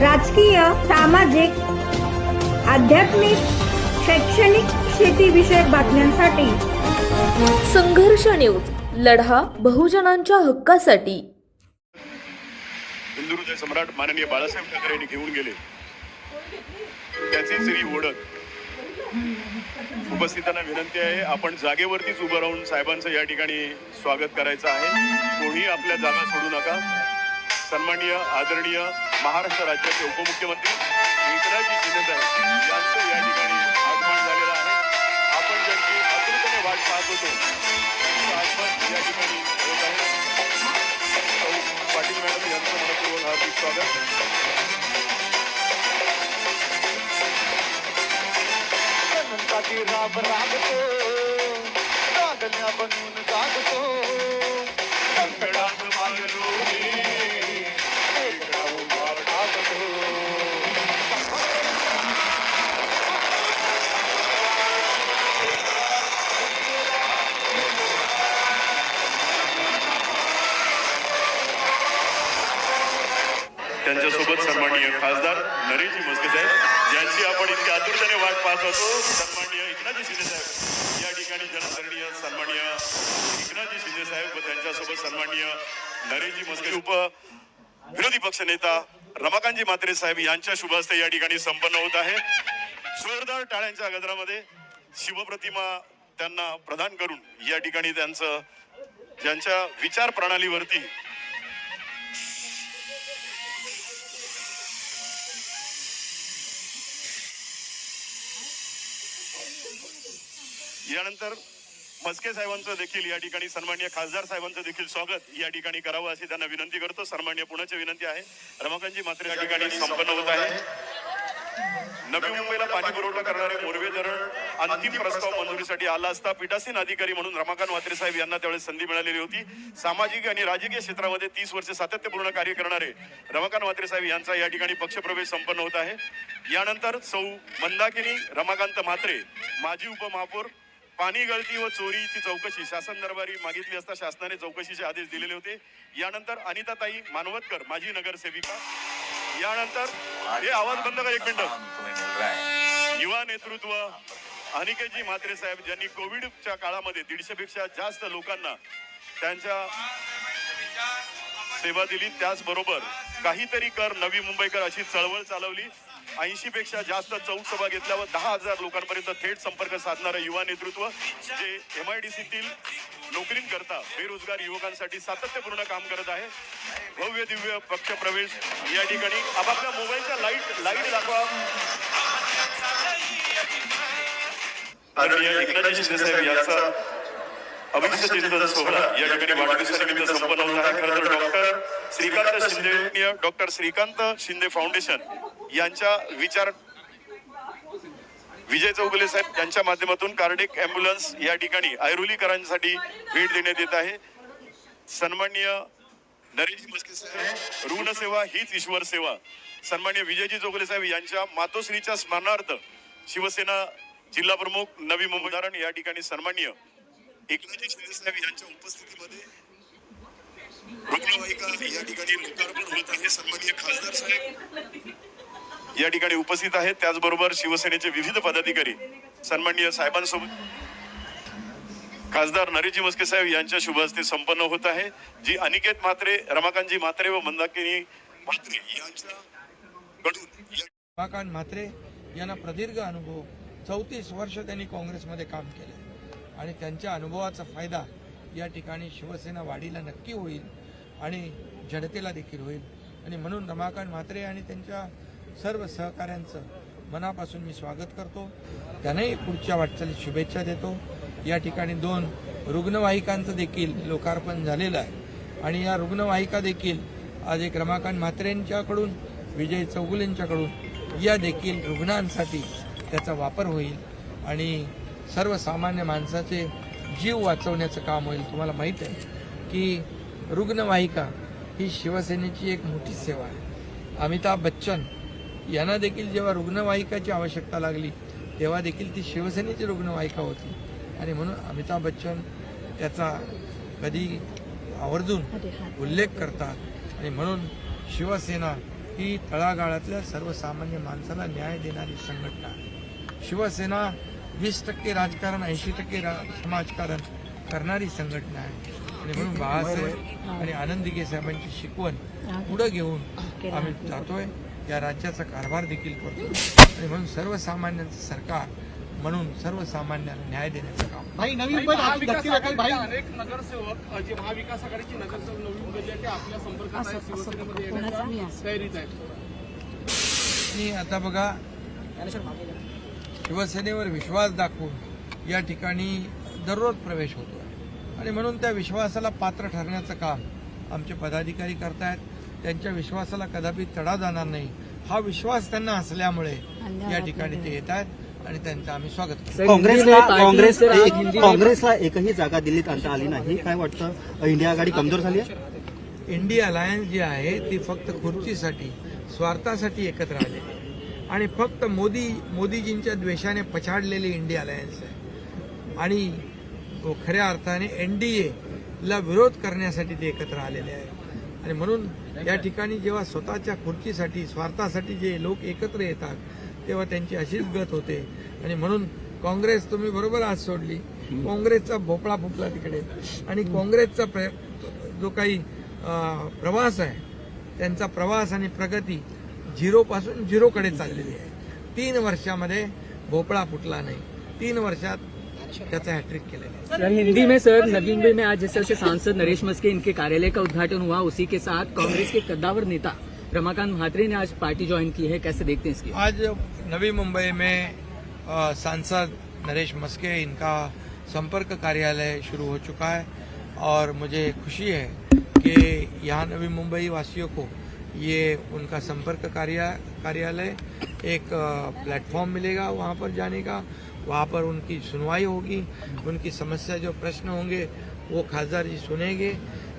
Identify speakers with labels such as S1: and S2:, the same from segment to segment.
S1: राजकीय सामाजिक आध्यात्मिक शैक्षणिक शेतीविषयक बातम्यांसाठी.
S2: संघर्ष न्यूज लढा बहुजनांच्या हक्कासाठी.
S3: हिंदू हृदय सम्राट माननीय बाळासाहेब ठाकरे यांनी घेऊन गेले. त्याचीच ही ओळख उपस्थितांना विनंती आहे आपण जागेवरतीच उभं राहून साहेबांचं या ठिकाणी स्वागत करायचं आहे. कोणी आपल्या जागा सोडू नका. सन्माननीय आदरणीय महाराष्ट्र राज्याचे उपमुख्यमंत्री एकनाथजी शिंदेसाहेब यांचं या ठिकाणी आगमन झालेलं आहे. आपण ज्यांची आतुरतेने वाट पाहत होतो आगमन या ठिकाणी होत आहे. पाटील मॅडम यांचं मनपूर्वक हार्दिक स्वागत.
S4: साठी राब
S3: उपस्थित आहेत ज्यांची आपण इतकी आतुरतेने वाट पाहत होतो सन्माननीय एकनाथजी शिंदेसाहेब या ठिकाणी जनसरणीय सन्माननीय एकनाथजी शिंदेसाहेब व त्यांच्यासोबत सन्माननीय नरेशजी मस्के उप विरोधी पक्ष नेता रमाकांतजी म्हात्रे साहेब यांच्या शुभ हस्ते या ठिकाणी संपन्न होत आहे. जोरदार टाळ्यांच्या गजरामध्ये शिवप्रतिमा त्यांना प्रदान करून या ठिकाणी त्यांचं ज्यांच्या विचार प्रणालीवरती यानंतर मस्के साहेबांचं देखील या ठिकाणी सन्मान्य खासदार साहेबांचं देखील स्वागत या ठिकाणी करावं अशी त्यांना विनंती करतो. सन्मान्य पुण्याची विनंती आहे. रमाकांतजी मात्र या ठिकाणी संपन्न होत आहे. नवी मुंबईला पाणी पुरवठा करणारे मोरवे धरण अंतिम प्रस्ताव मंजुरीसाठी आला असता पीठासीन अधिकारी म्हणून रमाकांत म्हात्रे साहेब यांना त्यावेळेस संधी मिळालेली होती. सामाजिक आणि राजकीय क्षेत्रामध्ये तीस वर्ष सातत्यपूर्ण कार्य करणारे रमाकांत म्हात्रे साहेब यांचा या ठिकाणी पक्षप्रवेश संपन्न होत आहे. यानंतर सौ मंदाकिनी रमाकांत म्हात्रे माजी उपमहापौर पाणी गळती व चोरीची चौकशी. शासन दरबारी मागितली असता शासनाने चौकशीचे आदेश दिलेले होते. यानंतर अनिताताई मानवतकर माजी नगरसेविका. यानंतर हे आवाज बंद का एक मिनिट. युवा नेतृत्व अनिकेतजी म्हात्रे साहेब ज्यांनी कोविडच्या काळामध्ये दीडशे पेक्षा जास्त लोकांना त्यांच्या सेवा दिली त्याचबरोबर काहीतरी कर नवी मुंबईकर अशी चळवळ चालवली. ऐंशी पेक्षा जास्त चौक सभा घेतल्यावर दहा हजार लोकांपर्यंत थेट संपर्क साधणारं युवा नेतृत्व जे एम आय डी सीतील नोकरींकरता बेरोजगार युवकांसाठी सातत्यपूर्ण काम करत आहे. भव्य दिव्य पक्ष प्रवेश या ठिकाणी. आपापल्या मोबाईलच्या लाइट लाइट दाखवा. आणि एकनाथजी शिंदे साहेब यांचा अभिष्ट चिंतन सोहळा या ठिकाणी वाढदिवसानिमित्त संपन्न होत आहे. खरं तर doctor Shrikant Shinde doctor Shrikant Shinde foundation यांच्या विचार विजय चौगुले साहेब यांच्या माध्यमातून कार्डिक अँब्युलन्स या ठिकाणी ऐरुलीकरांसाठी भेट देण्यात येत आहे. सन्माननीय नरेश मस्के साहेब रुग्णसेवा हीच ईश्वर सेवा. सन्मान्य विजयजी चौगुले साहेब यांच्या मातोश्रीच्या स्मरणार्थ शिवसेना जिल्हा प्रमुख नवी मुंबई या ठिकाणी सन्मान्य एकनाथजी शिंदे साहेब यांच्या उपस्थितीमध्ये रुग्णवाहिका या ठिकाणी लोकार्पण होत आहे. सन्माननीय खासदार साहेब या ठिकाणी उपस्थित आहेत. त्याचबरोबर शिवसेनेचे विविध पदाधिकारी सन्माननीय साहेबांसोबत खासदार नरेशजी मस्के साहेब यांच्या शुभ हस्ते संपन्न होत आहे. जी अनिकेत म्हात्रे रमाकांतजी म्हात्रे व मंदाकिनी म्हात्रे यांच्या कडून
S5: रमाकांत म्हात्रे यांना प्रदीर्घ अनुभव चौतीस वर्ष त्यांनी काँग्रेसमध्ये काम केले. आणि त्यांच्या अनुभवाचा फायदा या ठिकाणी शिवसेना वाढीला नक्की होईल आणि जनतेला देखील होईल. आणि म्हणून रमाकांत म्हात्रे आणि त्यांच्या सर्व सहकाऱ्यांचं मनापासून मी स्वागत करतो. त्यांनाही पुढच्या वाटचालीत शुभेच्छा देतो. या ठिकाणी दोन रुग्णवाहिकांचं देखील लोकार्पण झालेलं आहे. आणि या रुग्णवाहिका देखील आज एक रमाकांत म्हात्रेंच्याकडून विजय चौगुलेंच्याकडून या देखील रुग्णांसाठी त्याचा वापर होईल. आणि सर्वसामान्य माणसाचे जीव वाचवण्याचं काम होईल. तुम्हाला माहीत आहे की रुग्णवाहिका ही शिवसेनेची एक मोठी सेवा आहे. अमिताभ बच्चन यांना देखील जेव्हा रुग्णवाहिकाची आवश्यकता लागली तेव्हा देखील ती शिवसेनेची रुग्णवाहिका होती. आणि म्हणून अमिताभ बच्चन त्याचा कधी आवर्जून उल्लेख करतात. आणि म्हणून शिवसेना ही तळागाळातल्या सर्वसामान्य माणसाला न्याय देणारी संघटना शिवसेना वीस टक्के राजकारण ऐंशी टक्के रा समाजकारण करणारी संघटना आहे. आणि म्हणून बाळासाहेब आणि आनंदिगे साहेबांची शिकवण पुढे घेऊन आम्ही जातोय. या राज्याचा कारभार देखील करतो आणि म्हणून सर्वसामान्यांचं सरकार म्हणून सर्वसामान्यांना न्याय देण्याचं काम.
S4: भाई नवीन पण
S6: अनेक नगरसेवक जे महाविकास आघाडीचे नगरसेवक नवीन ते आपल्या संपर्कात आहेत शिवसेनेमध्ये येण्याच्या तयारीत आहेत.
S5: आणि आता बघा शिवसेनेवर विश्वास दाखवून या ठिकाणी दररोज प्रवेश होतो. आणि म्हणून त्या विश्वासाला पात्र ठरण्याचं काम आमचे पदाधिकारी करतायत. त्यांच्या विश्वासाला कदापि तडा जाणार नाही. हा विश्वास त्यांना असल्यामुळे या ठिकाणी ते येत आहेत आणि त्यांचं आम्ही स्वागत करतो.
S7: काँग्रेसला काँग्रेस काँग्रेसला एकही जागा दिल्लीत आणता आली नाही. काय वाटतं? इंडिया आघाडी कमजोर झाली आहे?
S5: इंडिया अलायन्स जी आहे ती फक्त खुर्चीसाठी स्वार्थासाठी एकत्र आलेली आहे आणि फक्त मोदी मोदीजींच्या द्वेषाने पछाडलेली इंडिया अलायन्स आहे. आणि खऱ्या अर्थाने एन डी एला विरोध करण्यासाठी ते एकत्र आलेले आहे आणि म्हणून या ठिकाणी जेव्हा स्वतःच्या खुर्चीसाठी स्वार्थासाठी जे लोक एकत्र येतात तेव्हा त्यांची अशीच गत होते. आणि म्हणून काँग्रेस तुम्ही बरोबर आज सोडली. काँग्रेसचा भोपळा फुटला तिकडे. आणि काँग्रेसचा प्र जो काही प्रवास आहे त्यांचा प्रवास आणि प्रगती झिरोपासून झिरोकडे चाललेली आहे. तीन वर्षामध्ये भोपळा फुटला नाही. तीन वर्षात त्याचा हॅट्रिक केलेला आहे.
S8: सर हिंदी में सर नवी मुंबई में आज जिस तरह से सांसद नरेश मस्के इनके कार्यालय का उद्घाटन हुआ उसी के साथ कांग्रेस के कद्दावर नेता रमाकांत म्हात्रे ने आज पार्टी ज्वाइन की है। कैसे देखते हैं इसकी?
S5: आज नवी मुंबई में सांसद नरेश मस्के इनका संपर्क कार्यालय शुरू हो चुका है और मुझे खुशी है कि यहाँ नवी मुंबई वासियों को ये उनका संपर्क कार्या, कार्यालय, एक प्लेटफॉर्म मिलेगा वहाँ पर जाने का। वहाँ पर उनकी सुनवाई होगी। उनकी समस्या जो प्रश्न होंगे, वो खासदार जी सुनेंगे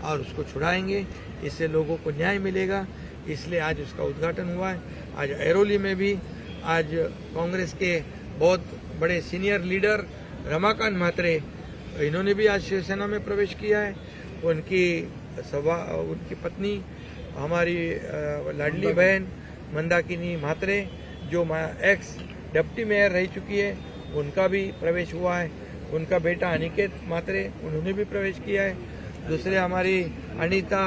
S5: और उसको छुड़ाएँगे। इससे लोगों को न्याय मिलेगा। इसलिए आज उसका उद्घाटन हुआ है। आज ऐरोली में भी आज कांग्रेस के बहुत बड़े सीनियर लीडर रमाकांत म्हात्रे इन्होंने भी आज शिवसेना में प्रवेश किया है। उनकी सभा, उनकी पत्नी हमारी लाडली बहन मंदाकिनी म्हात्रे जो एक्स डिप्टी मेयर रह चुकी है, उनका भी प्रवेश हुआ है। उनका बेटा अनिकेत म्हात्रे उन्होंने भी प्रवेश किया है। दूसरे हमारी अनीता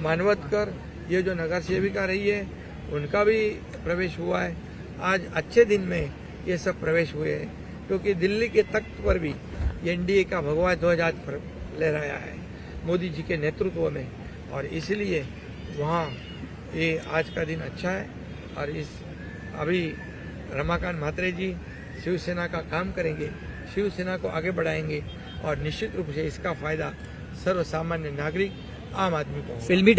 S5: मानवतकर, ये जो नगर सेविका रही है, उनका भी प्रवेश हुआ है। आज अच्छे दिन में ये सब प्रवेश हुए हैं, क्योंकि दिल्ली के तख्त पर भी एनडीए का भगवा ध्वज आज लहराया है, मोदी जी के नेतृत्व में। और इसलिए वहाँ ये आज का दिन अच्छा है और इस अभी रमाकांत म्हात्रे जी शिवसेना का काम करेंगे, शिवसेना को आगे बढ़ाएँगे और निश्चित रूप से इसका फ़ायदा सर्वसामान्य नागरिक आम आदमी को
S8: फिल्मी